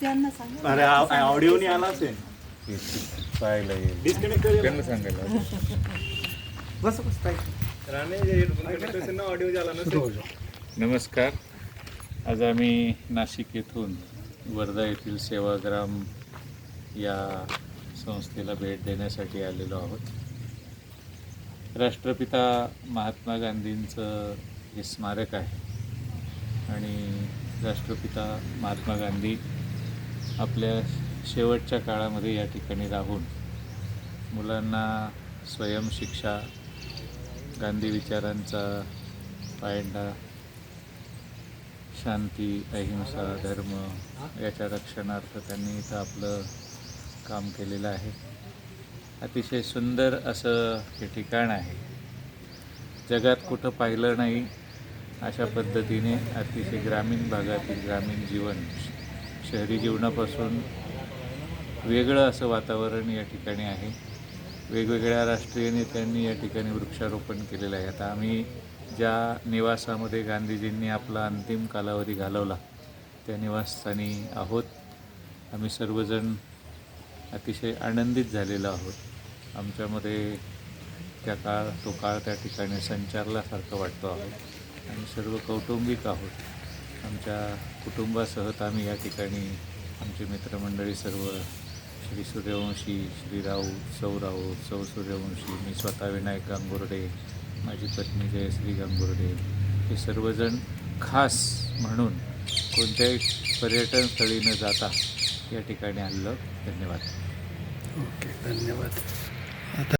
त्यांना सांगा. अरे ऑडिओनी आला असेल पाहायला येईल डिस्कनेक्ट कर त्यांना सांगायला बस बस ऑडिओ नमस्कार. आज आम्ही नाशिक येथून वर्धा येथील सेवाग्राम या संस्थेला भेट देण्यासाठी आलेलो आहोत. राष्ट्रपिता महात्मा गांधींचं हे स्मारक आहे. आणि राष्ट्रपिता महात्मा गांधी आपल्या शेवटच्या काळामध्ये या ठिकाणी राहून मुलांना स्वयंशिक्षा गांधी विचारांचा पायंडा शांती अहिंसा धर्म याच्या रक्षणार्थ त्यांनी इथं आपलं काम केलेलं आहे. अतिशय सुंदर असं हे ठिकाण आहे. जगात कुठं पाहिलं नाही अशा पद्धतीने अतिशय ग्रामीण भागातील ग्रामीण जीवन शहरी जीवनापासून वेगळं असं वातावरण या ठिकाणी आहे. वेगवेगळ्या राष्ट्रीय नेत्यांनी या ठिकाणी वृक्षारोपण केलेलं आहे. आता आम्ही ज्या निवासामध्ये गांधीजींनी आपला अंतिम कालावधी घालवला त्या निवासस्थानी आहोत. आम्ही सर्वजण अतिशय आनंदित झालेलो आहोत. आमच्यामध्ये त्या काळ तो काळ त्या ठिकाणी संचारल्यासारखं वाटतो आहोत. आणि सर्व कौटुंबिक आहोत. आमच्या कुटुंबासहत आम्ही या ठिकाणी आमची मित्रमंडळी सर्व श्री सूर्यवंशी श्री राऊत सौ राऊत सौ सूर्यवंशी मी स्वतः विनायक गांगुर्डे माझी पत्नी जयश्री गांगुर्डे हे सर्वजण खास म्हणून कोणत्याही पर्यटन स्थळी न जाता या ठिकाणी आणलं धन्यवाद. ओके धन्यवाद.